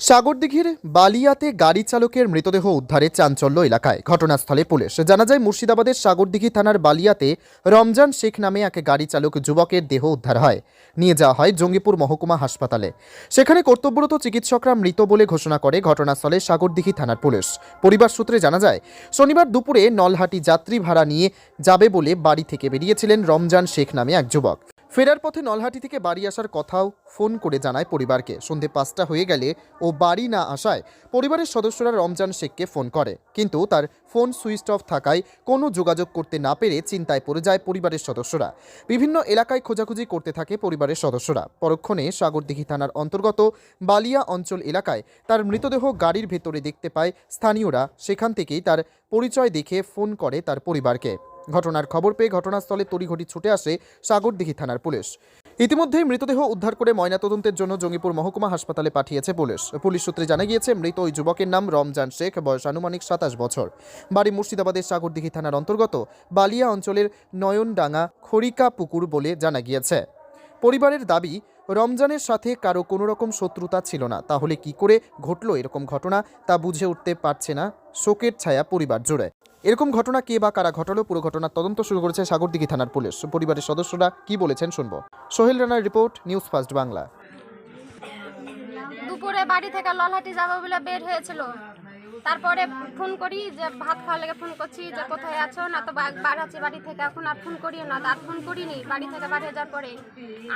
সাগরদিঘির বালিয়াতে গাড়ি চালকের মৃতদেহ উদ্ধারে চাঞ্চল্য এলাকায়। ঘটনাস্থলে পুলিশ। জানা যায়, মুর্শিদাবাদের সাগরদিঘি থানার বালিয়াতে রমজান শেখ নামে এক গাড়ি চালক যুবকের দেহ উদ্ধার হয়। নিয়ে যাওয়া হয় জঙ্গিপুর মহকুমা হাসপাতালে। সেখানে কর্তব্যরত চিকিৎসকরা মৃত বলে ঘোষণা করে ঘটনাস্থলে সাগরদিঘি থানার পুলিশ। পরিবার সূত্রে জানা যায়, শনিবার দুপুরে নলহাটি যাত্রী ভাড়া নিয়ে যাবে বলে বাড়ি থেকে বেরিয়েছিলেন রমজান শেখ নামে এক যুবক। ফেরার পথে নলহাটি থেকে বাড়ি আসার কথাও ফোন করে জানায় পরিবারকে। সন্ধে পাঁচটা হয়ে গেলে ও বাড়ি না আসায় পরিবারের সদস্যরা রমজান শেখকে ফোন করে। কিন্তু তার ফোন সুইচ অফ থাকায় কোনো যোগাযোগ করতে না পেরে চিন্তায় পড়ে যায় পরিবারের সদস্যরা। বিভিন্ন এলাকায় খোঁজাখুঁজি করতে থাকে পরিবারের সদস্যরা। পরক্ষণে সাগরদিঘি থানার অন্তর্গত বালিয়া অঞ্চল এলাকায় তার মৃতদেহ গাড়ির ভেতরে দেখতে পায় স্থানীয়রা। সেখান থেকেই তার পরিচয় দেখে ফোন করে তার পরিবারকে। ঘটনার খবর পেয়ে ঘটনাস্থলে তড়িঘড়ি ছুটে আসে সাগরদিঘি থানার পুলিশ। ইতিমধ্যেই মৃতদেহ উদ্ধার করে ময়নাতদন্তের জন্য জঙ্গিপুর মহকুমা হাসপাতালে পাঠিয়েছে পুলিশ। পুলিশ সূত্রে জানা গিয়েছে, মৃত ওই যুবকের নাম রমজান শেখ, বয়স আনুমানিক সাতাশ বছর। বাড়ি মুর্শিদাবাদের সাগরদিঘি থানার অন্তর্গত বালিয়া অঞ্চলের নয়নডাঙ্গা খড়িকা পুকুর বলে জানা গিয়েছে। পরিবারের দাবি রমজানের সাথে কারও কোনো রকম শত্রুতা ছিল না। তাহলে কি করে ঘটলো এরকম ঘটনা, তা বুঝে উঠতে পারছে না শোকের ছায়া পরিবার জুড়ে। এরকম ঘটনা কে বা কারা ঘটালো, পুরো ঘটনার তদন্ত শুরু করেছে সাগরদিঘি থানার পুলিশ। পরিবারের সদস্যরা কি বলেছেন শুনব। সোহেল রানার রিপোর্ট, নিউজ ফার্স্ট বাংলা। দুপুরে বাড়ি থেকে ললহাটি যাব বলে বের হয়েছিল। তারপরে ফোন করি যে ভাত খাওয়ার লেগে ফোন করছি যে কোথায় আছো? না তো বা- বার আছি বাড়ি থেকে, এখন আর ফোন করিও না, আর ফোন করিনি, বাড়ি থেকে বাড়ি যাওয়ার পরে।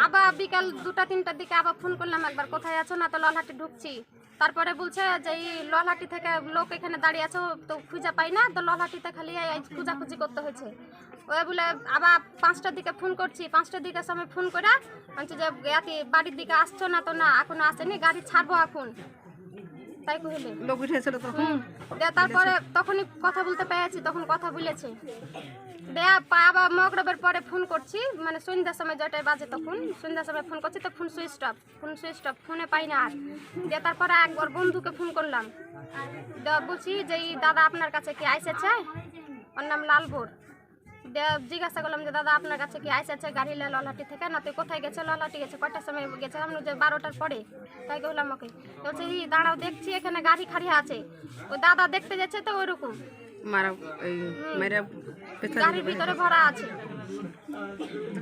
আবার বিকাল দুটা, তিনটার দিকে আবার ফোন করলাম একবার, কোথায় আছো? না তো ললহাটি ঢুকছি। তারপরে বলছে যে এই ললহাটি থেকে লোক এখানে দাঁড়িয়ে আছো, তো খুঁজে পাই না, তো ললহাটিতে খালি খুঁজাখুঁজি করতে হয়েছে। ওই বলে আবার পাঁচটার দিকে ফোন করছি, পাঁচটার দিকে সময় ফোন করে বলছি যে বাড়ির দিকে আসছো না তো না, এখনও আসেনি, গাড়ি ছাড়বো এখন। তাই কহিলে লোক উঠেছিল তখন। দিয়ে তারপরে তখনই কথা বলতে পেরেছি তখন কথা বলেছে। দেয়া পা- মগরবের পরে ফোন করছি মানে সন্ধ্যার সময় যেটাই বাজে তখন সন্ধ্যার সময় ফোন করছি তো phone switch off phone switch off ফোনে পাই না আর। দিয়ে তারপরে একবার বন্ধুকে ফোন করলাম। বলছি যে এই দাদা আপনার কাছে কি আইসেছে? ওর নাম লালবোর। জিজ্ঞাসা করলাম যে দাদা আপনার কাছে কি আইসেছে গাড়ি ললাটি থেকে? না তুই কোথায় গেছে? ললাটি গেছে কয়টার সময় গেছে? আমি যে বারোটার পরে। তাই বললাম ওকে। বলছে এই দাঁড়াও দেখছি এখানে গাড়ি খাড়ি আছে। ওই দাদা দেখতে যাচ্ছে তো ওইরকম। মারা এই মেরে পেছনে গাড়ির ভিতরে ভরা আছে।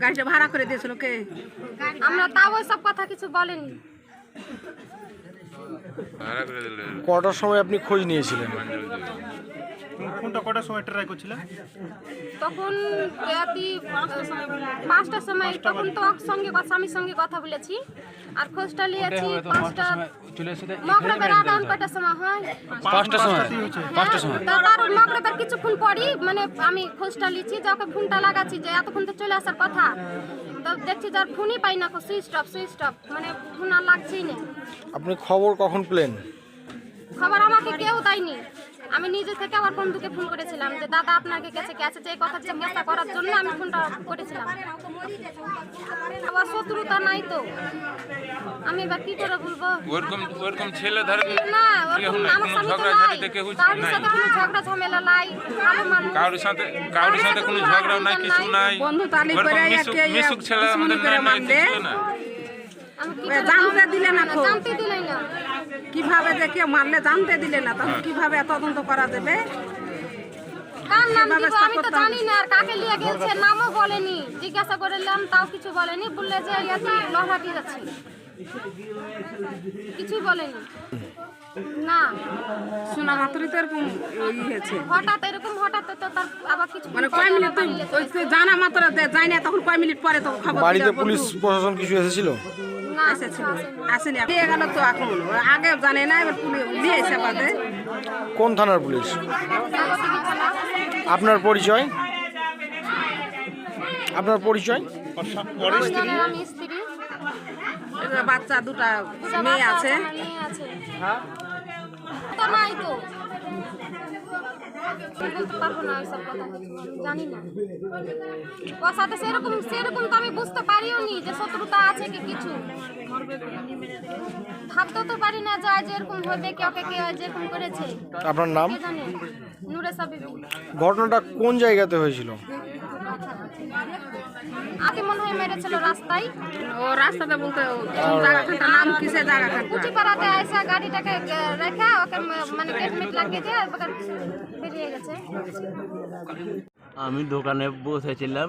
গাড়িটা ভাড়া করে দিয়েছিল কে? আমরা তাও ওই সব কথা কিছু বলেনি। কটার সময় আপনি খোঁজ নিয়েছিলেন? ফোনটা কটার সময় ট্রাই করছিলে? তখন রাতি পাঁচটার সময় তখন তো সঙ্গে কথা স্বামীর সঙ্গে কথা বলেছি। আর খোঁজটা নিয়েছি পাঁচটা মগরবের কটার সময় হয়। পাঁচটার সময়। পাঁচটার সময়। মগরবের কিছুক্ষণ পরই মানে আমি খোঁজটা লিছি যে ওকে ফোনটা লাগাচ্ছি যে এতক্ষণ তো চলে আসার কথা। তো দেখছি যার ফোনই পাই না সুইচ অফ সুইচ অফ মানে ফোন আর লাগছেই না। আপনি খবর কখন পেলেন? খবর আমাকে কেউ দেয়নি। আমি নিজে থেকে আমার বন্ধুকে ফোন করেছিলাম যে দাদা আপনাকে কাছে গেছে? যে কথা জিজ্ঞাসা করার জন্য আমি ফোনটা করেছিলাম। আবার শত্রুতা নাই তো। আমি এবার কি করে বলব? ওরকম ওরকম ছেলে ধরে না ওরকম আমার স্বামী তো ঝগড়া নাই। কারোর নাই। সাথে কোনো ঝগড়া ঝামেলা নাই। ভালো মানুষ। কারোর সাথে কারোর সাথে কোনো ঝগড়া নাই কিছু নাই। বন্ধু তালি করে একে মিশুক ছেলে আমাদের নাই না আমি কি জানতে? দিলে না। জানতে দিলে না। কীভাবে যে কেউ মারলে জানতে দিলে না তখন কীভাবে তদন্ত করা যাবে? কার নাম দিব আমি তো জানি না আর কাকে নিয়ে গেছে নামও বলেনি। জিজ্ঞাসা করলাম তাও কিছু বলেনি বললে যে ইয়াতি লহরাটি যাচ্ছি কিছুই বলেনি। না। তো এরকম ওই হয়েছে। হঠাৎ এরকম হঠাৎ তো তার আবার কিছু মানে কয় মিনিট তুই তুই জানা মাত্র যে যাই না তখন কয় মিনিট পরে তো খবর বাড়িতে পুলিশ প্রশাসন কিছু এসেছিল? না এসেছিল। আসেনি। দিয়ে গেল তো এখন। আগে জানে না এবার পুলিশ নিয়ে এসে বাদে। কোন থানার পুলিশ? আপনার পরিচয়? আপনার পরিচয়? এবার বাচ্চা দুটা মেয়ে আছে। মেয়ে আছে। তো নাই তো। বলতে পারব না ওইসব কথা জানি না। ওর সাথে সেরকম সেরকম তো আমি বুঝতে পারিও নি যে শত্রুতা আছে কি কিছু। ভাবতেও তো পারি না যে আজ এরকম হবে কে ওকে কে আজ এরকম করেছে। আপনার নাম? নুরে সাবিবি ঘটনাটা কোন জায়গাতে হয়েছিল? আগে মনে হয় মেরেছিল রাস্তায়। ও রাস্তাতে বলতে ও জায়গাখানটা নাম কিসে জায়গাখানটা কুচি পাড়াতে আইসা গাড়িটাকে রেখে ওকে মানে গেট মিট লাগিয়ে দিয়ে বেরিয়ে গেছে। আমি দোকানে বসেছিলাম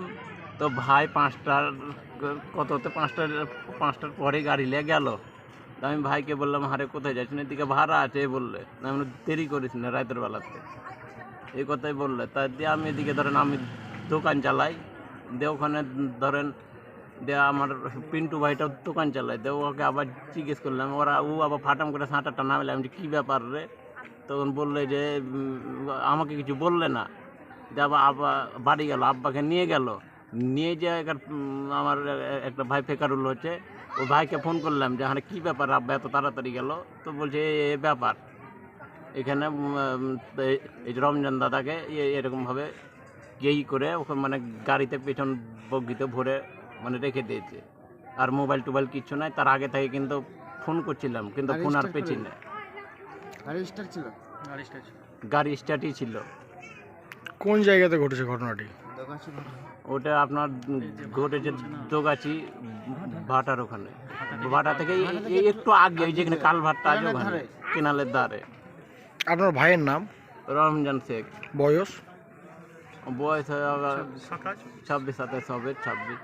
তো ভাই পাঁচটার কততে পাঁচটার পাঁচটার পরে গাড়ি নিয়ে গেল। তো আমি ভাইকে বললাম হারে কোথায় যাচ্ছি? না এদিকে ভাড়া আছে বললে। না আমি দেরি করিস না রাতের বেলাতে। এই কথাই বললে। তাই দিয়ে আমি এদিকে ধরেন আমি দোকান চালাই। দিয়ে ওখানে ধরেন দে আমার পিন্টু ভাইটা দোকান চালায়। দে ওকে আবার জিজ্ঞেস করলাম ওরা ও আবার ফাটাম করে সাঁটারটা নামলে আমি বলছি, কী ব্যাপার রে? তখন বললে যে আমাকে কিছু বললে না। দিয়ে আবার আব্বা বাড়ি গেল আব্বাকে নিয়ে গেল। নিয়ে যে আমার একটা ভাই ফেকারুল হচ্ছে। ওই ভাইকে ফোন করলাম যে হ্যাঁ কী ব্যাপার আব্বা এত তাড়াতাড়ি গেল? তো বলছে "এ- ব্যাপার। এখানে এই- যে রমজান দাদাকে এরকমভাবে ইয়েই করে ওখানে মানে গাড়িতে পেছন বগিতে ভরে মানে রেখে দিয়েছে। আর মোবাইল টোবাইল কিছু নাই তার আগে থেকে কিন্তু ফোন করছিলাম কিন্তু ফোন আর পেছি না। গাড়ি স্টার্টই ছিল? কোন জায়গাতে ঘটেছে ঘটনাটি? ওটা আপনার ঘটেছে দোগাছি ভাটার ওখানে। ভাটা থেকে একটু আগে ওই যেখানে কালভারটা আছে ওখানে কেনালের ধারে। আপনার ভাইয়ের নাম? রমজান শেখ। বয়স? বয়স হয় ছাব্বিশ সাতাশ হবে ছাব্বিশ।